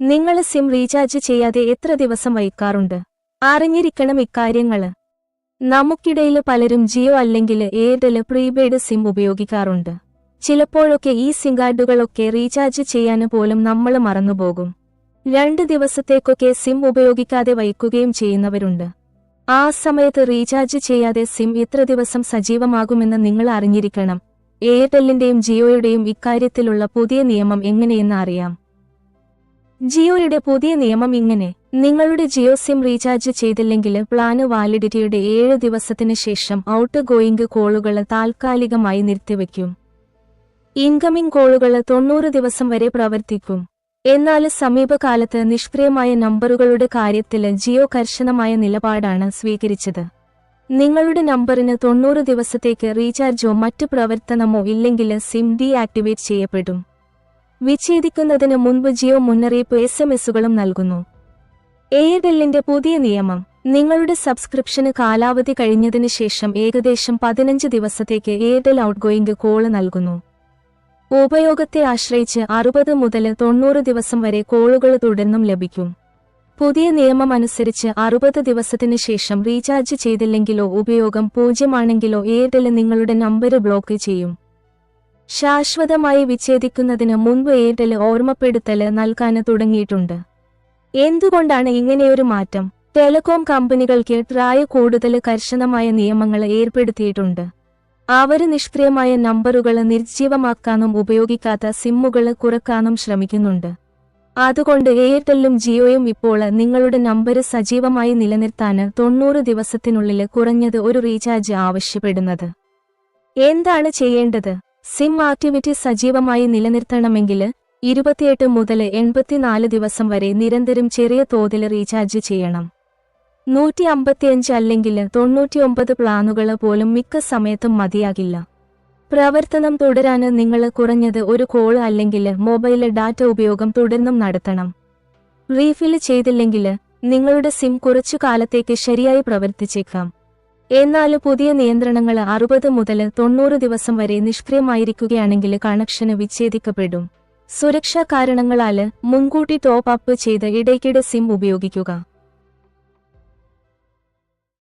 നിങ്ങൾ SIM recharge ചെയ്യാതെ എത്ര ദിവസം വൈക്കാറുണ്ട് അറിഞ്ഞിരിക്കണം ഇക്കാര്യങ്ങൾ. നമുക്കിടയിൽ പലരും ജിയോ അല്ലെങ്കിൽ എയർടെൽ പ്രീപെയ്ഡ് സിം ഉപയോഗിക്കാറുണ്ട്. ചിലപ്പോഴൊക്കെ ഈ സിം കാർഡുകളൊക്കെ റീചാർജ് ചെയ്യാൻ പോലും നമ്മൾ മറന്നുപോകും. രണ്ട് ദിവസത്തേക്കൊക്കെ സിം ഉപയോഗിക്കാതെ വയ്ക്കുകയും ചെയ്യുന്നവരുണ്ട്. ആ സമയത്ത് റീചാർജ് ചെയ്യാതെ സിം എത്ര ദിവസം സജീവമാകുമെന്ന് നിങ്ങൾ അറിഞ്ഞിരിക്കണം. എയർടെല്ലിന്റെയും ജിയോയുടെയും ഇക്കാര്യത്തിലുള്ള പുതിയ നിയമം എങ്ങനെയെന്ന് അറിയാം. ജിയോയുടെ പുതിയ നിയമം ഇങ്ങനെ. നിങ്ങളുടെ ജിയോ സിം റീചാർജ് ചെയ്തില്ലെങ്കിൽ പ്ലാന് വാലിഡിറ്റിയുടെ ഏഴ് ദിവസത്തിന് ശേഷം ഔട്ട് ഗോയിങ് കോളുകൾ താൽക്കാലികമായി നിർത്തിവെക്കും ഇൻകമിംഗ് കോളുകൾ തൊണ്ണൂറ് ദിവസം വരെ പ്രവർത്തിക്കും. എന്നാൽ സമീപകാലത്ത് നിഷ്ക്രിയമായ നമ്പറുകളുടെ കാര്യത്തിൽ ജിയോ കർശനമായ നിലപാടാണ് സ്വീകരിച്ചത്. നിങ്ങളുടെ നമ്പറിന് തൊണ്ണൂറ് ദിവസത്തേക്ക് റീചാർജോ മറ്റു പ്രവർത്തനമോ ഇല്ലെങ്കിൽ സിം ഡീആക്ടിവേറ്റ് ചെയ്യപ്പെടും. വിച്ഛേദിക്കുന്നതിന് മുൻപ് ജിയോ മുന്നറിയിപ്പ് എസ് എം എസുകളും നൽകുന്നു. എയർടെല്ലിന്റെ പുതിയ നിയമം നിങ്ങളുടെ സബ്സ്ക്രിപ്ഷന് കാലാവധി കഴിഞ്ഞതിന് ശേഷം ഏകദേശം പതിനഞ്ച് ദിവസത്തേക്ക് എയർടെൽ ഔട്ട്ഗോയിംഗ് കോൾ നൽകുന്നു. ഉപയോഗത്തെ ആശ്രയിച്ച് അറുപത് മുതൽ തൊണ്ണൂറ് ദിവസം വരെ കോളുകൾ തുടർന്നും ലഭിക്കും. പുതിയ നിയമം അനുസരിച്ച് അറുപത് ദിവസത്തിന് ശേഷം റീചാർജ് ചെയ്തില്ലെങ്കിലോ ഉപയോഗം പൂജ്യമാണെങ്കിലോ എയർടെൽ നിങ്ങളുടെ നമ്പർ ബ്ലോക്ക് ചെയ്യും. ശാശ്വതമായി വിച്ഛേദിക്കുന്നതിന് മുൻപ് ഏറ്റൽ ഓർമ്മപ്പെടുത്തൽ നൽകാൻ തുടങ്ങിയിട്ടുണ്ട്. എന്തുകൊണ്ടാണ് ഇങ്ങനെയൊരു മാറ്റം? ടെലികോം കമ്പനികൾക്ക് ട്രായ കൂടുതൽ കർശനമായ നിയമങ്ങൾ ഏർപ്പെടുത്തിയിട്ടുണ്ട്. അവർ നിഷ്ക്രിയമായ നമ്പറുകൾ നിർജീവമാക്കാനും ഉപയോഗിക്കാത്ത സിമ്മുകൾ കുറക്കാനും ശ്രമിക്കുന്നുണ്ട്. അതുകൊണ്ട് എയർടെല്ലും ജിയോയും ഇപ്പോൾ നിങ്ങളുടെ നമ്പർ സജീവമായി നിലനിർത്താൻ തൊണ്ണൂറ് ദിവസത്തിനുള്ളിൽ കുറഞ്ഞത് ഒരു റീചാർജ് ആവശ്യപ്പെടുന്നത്. എന്താണ് ചെയ്യേണ്ടത്? സിം ആക്ടിവിറ്റി സജീവമായി നിലനിർത്തണമെങ്കിൽ ഇരുപത്തിയെട്ട് മുതൽ എൺപത്തിനാല് ദിവസം വരെ നിരന്തരം ചെറിയ തോതിൽ റീചാർജ് ചെയ്യണം. നൂറ്റി അമ്പത്തിയഞ്ച് അല്ലെങ്കിൽ തൊണ്ണൂറ്റിയൊമ്പത് പ്ലാനുകൾ പോലും മിക്ക സമയത്തും മതിയാകില്ല. പ്രവർത്തനം തുടരാൻ നിങ്ങൾ കുറഞ്ഞത് ഒരു കോൾ അല്ലെങ്കിൽ മൊബൈൽ ഡാറ്റ ഉപയോഗം തുടർന്നും നടത്തണം. റീഫിൽ ചെയ്തില്ലെങ്കിൽ നിങ്ങളുടെ സിം കുറച്ചു കാലത്തേക്ക് ശരിയായി പ്രവർത്തിച്ചേക്കാം. എന്നാൽ പുതിയ നിയന്ത്രണങ്ങൾ അറുപത് മുതൽ തൊണ്ണൂറ് ദിവസം വരെ നിഷ്ക്രിയമായിരിക്കുകയാണെങ്കിൽ കണക്ഷന് വിച്ഛേദിക്കപ്പെടും. സുരക്ഷാ കാരണങ്ങളാൽ മുൻകൂട്ടി ടോപ്പ് അപ്പ് ചെയ്ത് ഇടയ്ക്കിടെ സിം ഉപയോഗിക്കുക.